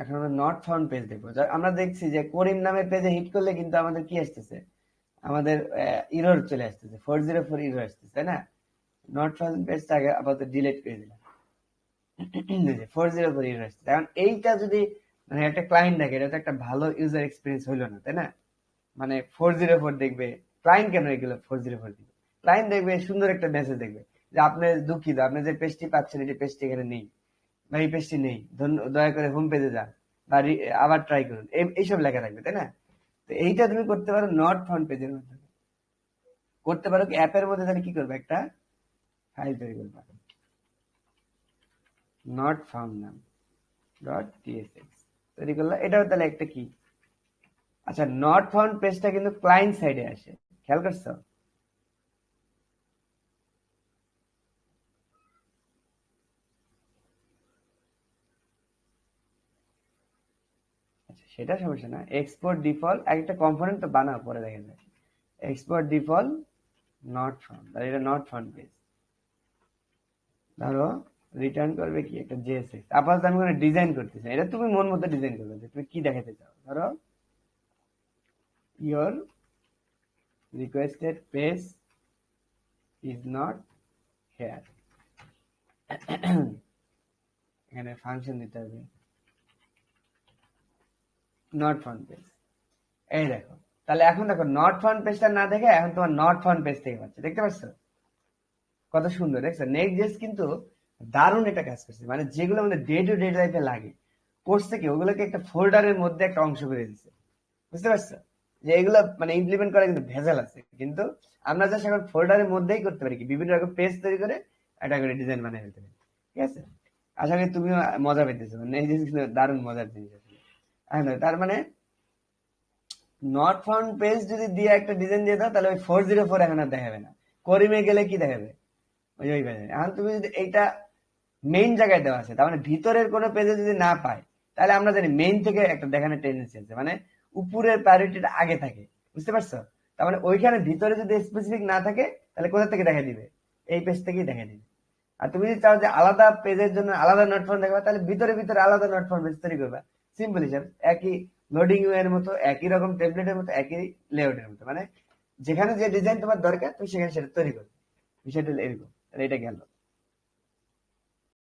এখন আমরা not found page দেখব। আমরা দেখছি যে করিম নামের পেজে হিট করলে কিন্তু আমাদের কি আসতেছে? আমাদের ইরর চলে আসতেছে। ফোর জিরো ফোর ইরর আসতেছে, তাই না? নট ফাউন্ড পেজটা আগে আপাতত ডিলিট করে দিলাম। ফোর জিরো ফোর ইরর আসতেছে। এখন এইটা যদি মানে একটা ক্লায়েন্ট দেখে, এটা তো একটা ভালো ইউজার এক্সপিরিয়েন্স হইল না, তাই না? মানে ফোর জিরো ফোর দেখবে ক্লায়েন্ট কেন এগুলো ফোর জিরো ফোর দিবে? ক্লায়েন্ট দেখবে, সুন্দর একটা মেসেজ দেখবে যে আপনি দুঃখিত, আপনি যে পেজটি পাচ্ছেন, এই পেজটি এখানে নেই। বা এই পেজটি নেই। দয়া করে হোম পেজে যান বা আবার ট্রাই করুন। এই- এইসব লেখা থাকবে, তাই না? তো এইটা তুমি করতে পারো নট ফাউন্ড পেজের মাধ্যমে। করতে পারো কি অ্যাপের মধ্যে তাহলে কি করবে একটা? ফাইল তৈরি করবে। নট ফাউন্ড নাম ডট টিএসএক্স তৈরি করলে, এটাও তাহলে একটা কি? আচ্ছা নট ফাউন্ড পেজটা কিন্তু ক্লায়েন্ট সাইডে আসে। খেয়াল করছ? আচ্ছা সেটা সমস্যা না। এক্সপোর্ট ডিফল্ট একটা কম্পোনেন্ট তো বানাও পরে দেখা যায় এক্সপোর্ট ডিফল্ট নট ফাউন্ড আর এটা নট ফাউন্ড পেজ ধরো রিটার্ন করবে কি? একটা জেএসএক্স আপাতত আমি কোনো ডিজাইন করতেছি না। এটা তুমি মন মতো ডিজাইন করবে যে তুমি কি দেখাতে চাও। ধরো, your requested page is not here এখানে ফাংশন দিতে হবে। নট ফাউন্ড পেজ এই দেখো। তাহলে এখন দেখো নট ফাউন্ড পেজটা না দেখে এখন তোমার নট ফাউন্ড পেজ থেকে পাচ্ছে দেখতে পাচ্ছ? কত সুন্দর, দেখছ? নেক্সট জেস কিন্তু দারুণ একটা কাজ করছে। মানে যেগুলো আমাদের ডে টু ডে লাইফে লাগে। কোর্স থেকে ওগুলোকে একটা ফোল্ডারের মধ্যে একটা অংশ করে দিচ্ছে। বুঝতে পারছ? যে এগুলো মানে ইমপ্লিমেন্ট করা কিন্তু ভেজাল আছে। কিন্তু আমরা জাস্ট এখন ফোল্ডারের মধ্যেই করতে পারি কি? বিভিন্ন রকম পেজ তৈরি করে একটা করে ডিজাইন বানিয়ে ফেলতে পারি। ঠিক আছে? আশা করি তুমিও মজা পেতেছো মানে এই জিনিসগুলো দারুণ মজার জিনিস এখন তার মানে নট ফাউন্ড পেজ যদি দিয়ে একটা ডিজাইন দিয়ে দাও, তাহলে ওই ফোর জিরো ফোর এখন আর দেখাবে না। করিমে গেলে কি দেখাবে? ওই ওই এখন তুমি যদি এইটা মেইন জায়গায় দেওয়া আছে, তার মানে ভিতরের কোনো পেজে যদি না পায়, তাহলে আমরা জানি মেইন থেকে একটা টেন্ডেন্সি আছে মানে উপরের প্রায়োরিটিটা আগে থাকে। বুঝতে পারছ? তার মানে ওইখানে ভিতরে যদি স্পেসিফিক না থাকে, তাহলে কোথা থেকে দেখা দিবে? এই পেজ থেকেই দেখা দিবে। আর তুমি যদি চাও যে আলাদা পেজের জন্য আলাদা নোট ফর্ম দেখবা, তাহলে ভিতরে ভিতরে আলাদা নোট ফর্ম পেজ তৈরি করবা। হিসাব একই লোডিং এর মতো, একই রকম টেমপ্লেটের মতো, একই লেআউটের মতো। মানে যেখানে যে ডিজাইন তোমার দরকার, তুমি সেখানে সেটা তৈরি করবে। বিষয়টা এরকম। এটা গেল।